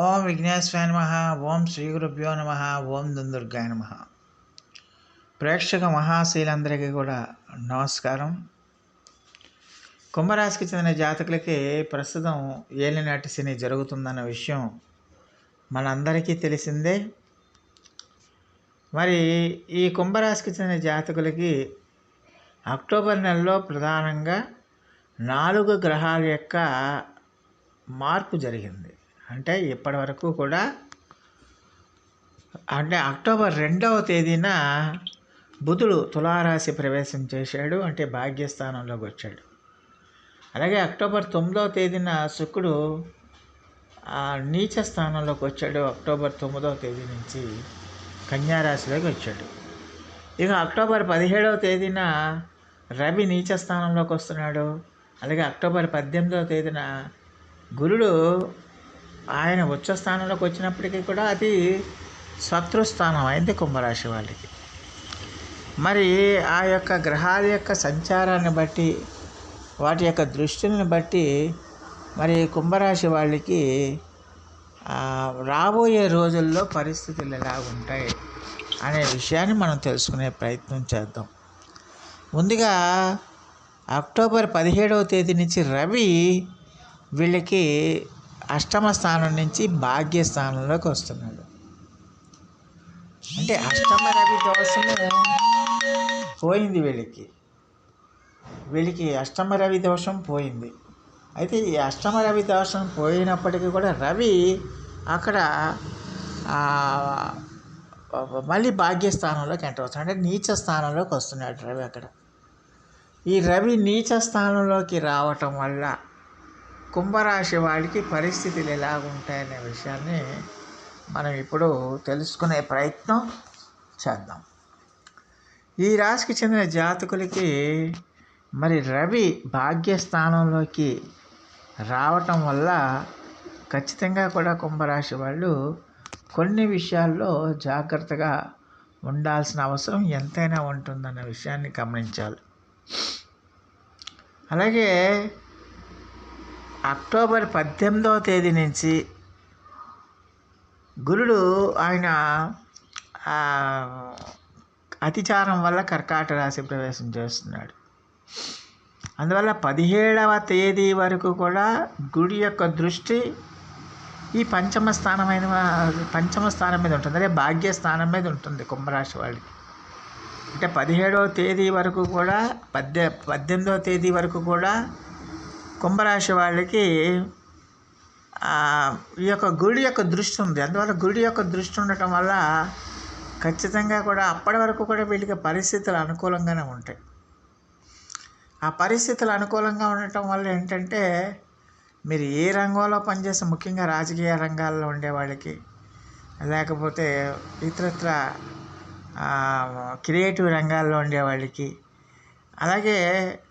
ఓం విఘ్నేశ్వరాయ నమ ఓం శ్రీ గురుభ్యో నమ ఓం దుందుర్గాయ నమ. ప్రేక్షక మహాశీలందరికీ కూడా నమస్కారం. కుంభరాశికి చెందిన జాతకులకి ప్రస్తుతం ఏలినాటి శని జరుగుతుందన్న విషయం మనందరికీ తెలిసిందే. మరి ఈ కుంభరాశికి చెందిన జాతకులకి అక్టోబర్ నెలలో ప్రధానంగా నాలుగు గ్రహాల యొక్క మార్పు జరిగింది. అంటే ఇప్పటి వరకు కూడా అంటే అక్టోబర్ రెండవ తేదీన బుధుడు తులారాశి ప్రవేశం చేశాడు అంటే భాగ్యస్థానంలోకి వచ్చాడు. అలాగే అక్టోబర్ తొమ్మిదవ తేదీన శుక్రుడు ఆ నీచ స్థానంలోకి వచ్చాడు. అక్టోబర్ తొమ్మిదవ తేదీ నుంచి కన్యారాశిలోకి వచ్చాడు. ఇక అక్టోబర్ పదిహేడవ తేదీన రవి నీచ స్థానంలోకి వస్తున్నాడు. అలాగే అక్టోబర్ పద్దెనిమిదవ తేదీన గురుడు ఆయన ఉచ్చ స్థానంలోకి వచ్చినప్పటికీ కూడా అది శత్రుస్థానం అయింది కుంభరాశి వాళ్ళకి. మరి ఆ యొక్క గ్రహాల యొక్క సంచారాన్ని బట్టి వాటి యొక్క దృష్టిని బట్టి మరి కుంభరాశి వాళ్ళకి రాబోయే రోజుల్లో పరిస్థితులు ఎలా ఉంటాయి అనే విషయాన్ని మనం తెలుసుకునే ప్రయత్నం చేద్దాం. ముందుగా అక్టోబర్ పదిహేడవ తేదీ నుంచి రవి వీళ్ళకి అష్టమ స్థానం నుంచి భాగ్య స్థానంలోకి వస్తున్నాడు. అంటే అష్టమ రవి దోషము పోయింది వీళ్ళకి. వీళ్ళకి అష్టమ రవి దోషం పోయింది. అయితే ఈ అష్టమ రవి దోషం పోయినప్పటికీ కూడా రవి అక్కడ మళ్ళీ భాగ్యస్థానంలోకి ఎంటర్ వస్తున్నాడు అంటే నీచ స్థానంలోకి వస్తున్నాడు రవి అక్కడ. ఈ రవి నీచ స్థానంలోకి రావటం వల్ల కుంభరాశి వాళ్ళకి పరిస్థితులు ఎలా ఉంటాయనే విషయాన్ని మనం ఇప్పుడు తెలుసుకునే ప్రయత్నం చేద్దాం. ఈ రాశికి చెందిన జాతకులకి మరి రవి భాగ్యస్థానంలోకి రావటం వల్ల ఖచ్చితంగా కూడా కుంభరాశి వాళ్ళు కొన్ని విషయాల్లో జాగ్రత్తగా ఉండాల్సిన అవసరం ఎంతైనా ఉంటుందన్న విషయాన్ని గమనించాలి. అలాగే అక్టోబర్ పద్దెనిమిదవ తేదీ నుంచి గురుడు ఆయన అతిచారం వల్ల కర్కాట రాశి ప్రవేశం చేస్తున్నాడు. అందువల్ల పదిహేడవ తేదీ వరకు కూడా గుడి యొక్క దృష్టి ఈ పంచమ స్థానమైన పంచమ స్థానం మీద ఉంటుంది. అదే భాగ్యస్థానం మీద ఉంటుంది కుంభరాశి వాళ్ళకి. అంటే పదిహేడవ తేదీ వరకు కూడా పద్దె పద్దెనిమిదవ తేదీ వరకు కూడా కుంభరాశి వాళ్ళకి ఈ యొక్క గుడి యొక్క దృష్టి ఉంది. అందువల్ల గుడి యొక్క దృష్టి ఉండటం వల్ల ఖచ్చితంగా కూడా అప్పటి వరకు కూడా వీళ్ళకి పరిస్థితులు అనుకూలంగానే ఉంటాయి. ఆ పరిస్థితులు అనుకూలంగా ఉండటం వల్ల ఏంటంటే మీరు ఏ రంగంలో పనిచేస్తే ముఖ్యంగా రాజకీయ రంగాల్లో ఉండే వాళ్ళకి లేకపోతే ఇతరత్ర క్రియేటివ్ రంగాల్లో ఉండే వాళ్ళకి అలాగే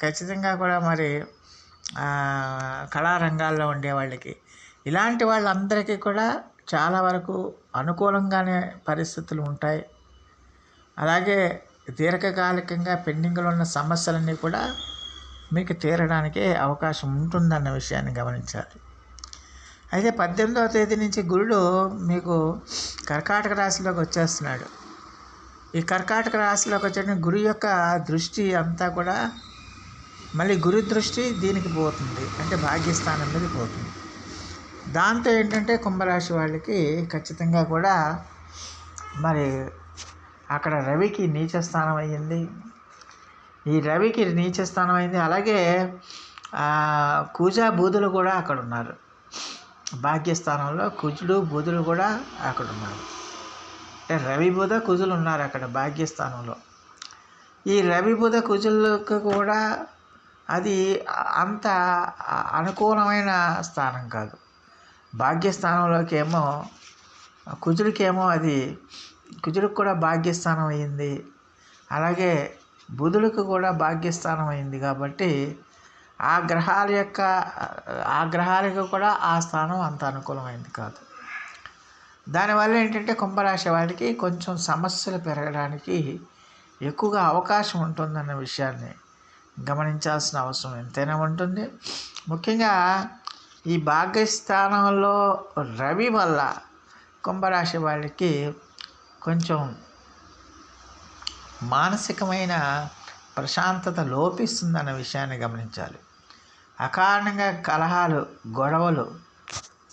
ఖచ్చితంగా కూడా మరి కళారంగాల్లో ఉండే వాళ్ళకి ఇలాంటి వాళ్ళందరికీ కూడా చాలా వరకు అనుకూలంగానే పరిస్థితులు ఉంటాయి. అలాగే దీర్ఘకాలికంగా పెండింగ్లో ఉన్న సమస్యలన్నీ కూడా మీకు తీరడానికి అవకాశం ఉంటుందన్న విషయాన్ని గమనించాలి. అయితే పద్దెనిమిదవ తేదీ నుంచి గురుడు మీకు కర్కాటక రాశిలోకి వచ్చేస్తున్నాడు. ఈ కర్కాటక రాశిలోకి వచ్చే గురు యొక్క దృష్టి అంతా కూడా మళ్ళీ గురు దృష్టి దీనికి పోతుంది అంటే భాగ్యస్థానం మీద పోతుంది. దాంతో ఏంటంటే కుంభరాశి వాళ్ళకి ఖచ్చితంగా కూడా మరి అక్కడ రవికి నీచ స్థానం అయ్యింది. ఈ రవికి నీచ స్థానం అయింది అలాగే కూజా బూదులు కూడా అక్కడ ఉన్నారు. భాగ్యస్థానంలో కుజుడు బుధులు కూడా అక్కడ ఉన్నారు. అంటే రవి బుధ కుజులు ఉన్నారు అక్కడ భాగ్యస్థానంలో. ఈ రవి బుధ కుజులకు కూడా అది అంత అనుకూలమైన స్థానం కాదు. భాగ్యస్థానంలోకి ఏమో కుజుడికేమో అది కుజుడికి కూడా భాగ్యస్థానం అయింది. అలాగే బుధుడికి కూడా భాగ్యస్థానం అయింది కాబట్టి ఆ గ్రహాల యొక్క ఆ గ్రహాలకు కూడా ఆ స్థానం అంత అనుకూలమైంది కాదు. దానివల్ల ఏంటంటే కుంభరాశి వాళ్ళకి కొంచెం సమస్యలు పెరగడానికి ఎక్కువగా అవకాశం ఉంటుందన్న విషయాన్ని గమనించాల్సిన అవసరం ఎంతైనా ఉంటుంది. ముఖ్యంగా ఈ భాగ్యస్థానంలో రవి వల్ల కుంభరాశి వాళ్ళకి కొంచెం మానసికమైన ప్రశాంతత లోపిస్తుందన్న విషయాన్ని గమనించాలి. అకారణంగా కలహాలు గొడవలు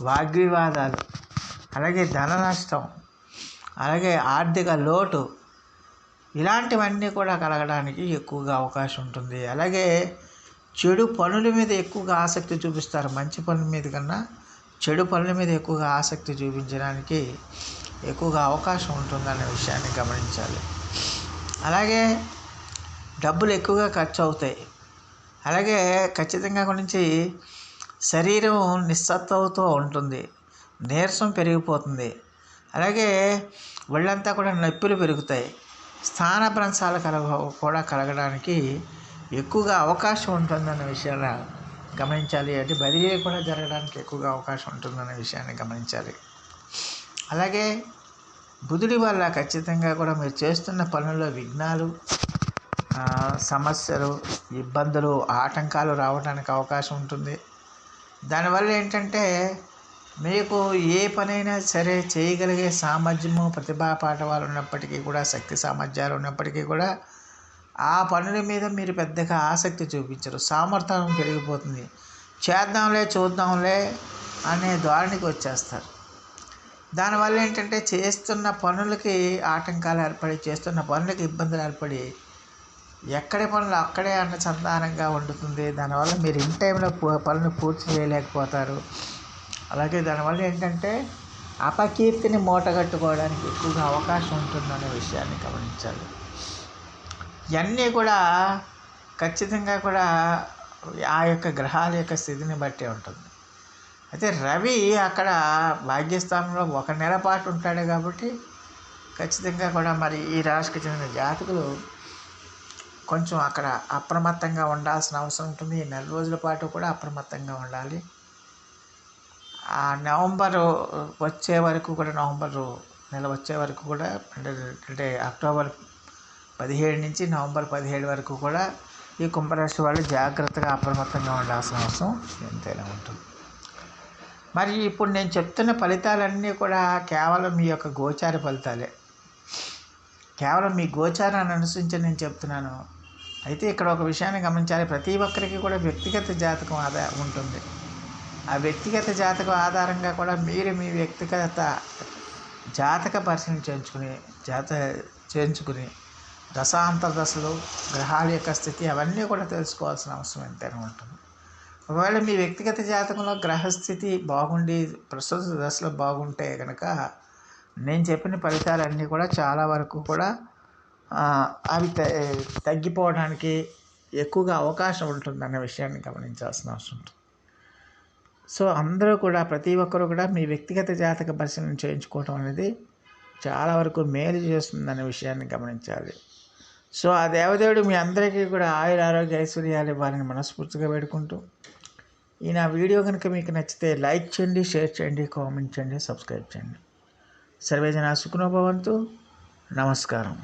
వాగ్వివాదాలు అలాగే ధన నష్టం అలాగే ఆర్థిక లోటు ఇలాంటివన్నీ కూడా కలగడానికి ఎక్కువగా అవకాశం ఉంటుంది. అలాగే చెడు పనుల మీద ఎక్కువగా ఆసక్తి చూపిస్తారు. మంచి పనుల మీద కన్నా చెడు పనుల మీద ఎక్కువగా ఆసక్తి చూపించడానికి ఎక్కువగా అవకాశం ఉంటుందనే విషయాన్ని గమనించాలి. అలాగే డబ్బులు ఎక్కువగా ఖర్చు అవుతాయి. అలాగే ఖచ్చితంగా గురించి శరీరం నిస్సత్వతో ఉంటుంది. నీరసం పెరిగిపోతుంది. అలాగే ఒళ్ళంతా కూడా నొప్పులు పెరుగుతాయి. స్థానభ్రంశాలు కలగ కూడా కలగడానికి ఎక్కువగా అవకాశం ఉంటుందన్న విషయాన్ని గమనించాలి. అంటే బదిలీ కూడా జరగడానికి ఎక్కువగా అవకాశం ఉంటుందన్న విషయాన్ని గమనించాలి. అలాగే బుధుడి వల్ల ఖచ్చితంగా కూడా మీరు చేస్తున్న పనుల్లో విఘ్నాలు సమస్యలు ఇబ్బందులు ఆటంకాలు రావడానికి అవకాశం ఉంటుంది. దానివల్ల ఏంటంటే మీకు ఏ పనైనా సరే చేయగలిగే సామర్థ్యము ప్రతిభా పాఠవాలు ఉన్నప్పటికీ కూడా శక్తి సామర్థ్యాలు ఉన్నప్పటికీ కూడా ఆ పనుల మీద మీరు పెద్దగా ఆసక్తి చూపించరు. సామర్థ్యం పెరిగిపోతుంది. చేద్దాంలే చూద్దాంలే అనే ధోరణికి వచ్చేస్తారు. దానివల్ల ఏంటంటే చేస్తున్న పనులకి ఆటంకాలు ఏర్పడి చేస్తున్న పనులకి ఇబ్బందులు ఏర్పడి ఎక్కడి పనులు అక్కడే అన్న సంతానంగా ఉండుతుంది. దానివల్ల మీరు ఇన్ టైంలో పనులు పూర్తి చేయలేకపోతారు. అలాగే దానివల్ల ఏంటంటే అపకీర్తిని మూటగట్టుకోవడానికి ఎక్కువగా అవకాశం ఉంటుందనే విషయాన్ని గమనించాలి. ఇవన్నీ కూడా ఖచ్చితంగా కూడా ఆ యొక్క గ్రహాల యొక్క స్థితిని బట్టి ఉంటుంది. అయితే రవి అక్కడ భాగ్యస్థానంలో ఒక నెల పాటు ఉంటాడు కాబట్టి ఖచ్చితంగా కూడా మరి ఈ రాశికి చెందిన జాతకులు కొంచెం అక్కడ అప్రమత్తంగా ఉండాల్సిన అవసరం ఉంటుంది. ఈ నెల రోజుల పాటు కూడా అప్రమత్తంగా ఉండాలి. నవంబరు వచ్చే వరకు కూడా నవంబరు నెల వచ్చే వరకు కూడా అంటే అంటే అక్టోబర్ పదిహేడు నుంచి నవంబర్ పదిహేడు వరకు కూడా ఈ కుంభరాశి వాళ్ళు జాగ్రత్తగా అప్రమత్తంగా ఉండాల్సిన అవసరం ఎంతైనా ఉంటుంది. మరి ఇప్పుడు నేను చెప్తున్న ఫలితాలన్నీ కూడా కేవలం మీ యొక్క గోచార ఫలితాలే. కేవలం మీ గోచారాన్ని అనుసరించి నేను చెప్తున్నాను. అయితే ఇక్కడ ఒక విషయాన్ని గమనించాలి. ప్రతి ఒక్కరికి కూడా వ్యక్తిగత జాతకం ఆదా ఉంటుంది. ఆ వ్యక్తిగత జాతకం ఆధారంగా కూడా మీరు మీ వ్యక్తిగత జాతక పరిశీలన చేయించుకుని జాత చేయించుకుని దశాంతర దశలు గ్రహాల యొక్క స్థితి అవన్నీ కూడా తెలుసుకోవాల్సిన అవసరం ఎంతైనా ఉంటుంది. ఒకవేళ మీ వ్యక్తిగత జాతకంలో గ్రహస్థితి బాగుండి ప్రస్తుత దశలో బాగుంటే కనుక నేను చెప్పిన ఫలితాలన్నీ కూడా చాలా వరకు కూడా అవి తగ్గిపోవడానికి ఎక్కువగా అవకాశం ఉంటుందన్న విషయాన్ని గమనించాల్సిన అవసరం ఉంటుంది. సో అందరూ కూడా ప్రతి ఒక్కరూ కూడా మీ వ్యక్తిగత జాతక పరిశీలన చేయించుకోవటం అనేది చాలా వరకు మేలు చేస్తుందనే విషయాన్ని గమనించాలి. సో ఆ దేవదేవుడు మీ అందరికీ కూడా ఆయుర ఆరోగ్య ఐశ్వర్యాలు ఇవ్వాలని మనస్ఫూర్తిగా వేడుకుంటూ ఈ నా వీడియో కనుక మీకు నచ్చితే లైక్ చేయండి షేర్ చేయండి కామెంట్ చేయండి సబ్స్క్రైబ్ చేయండి. సర్వేజన సుఖనోభవంతు నమస్కారం.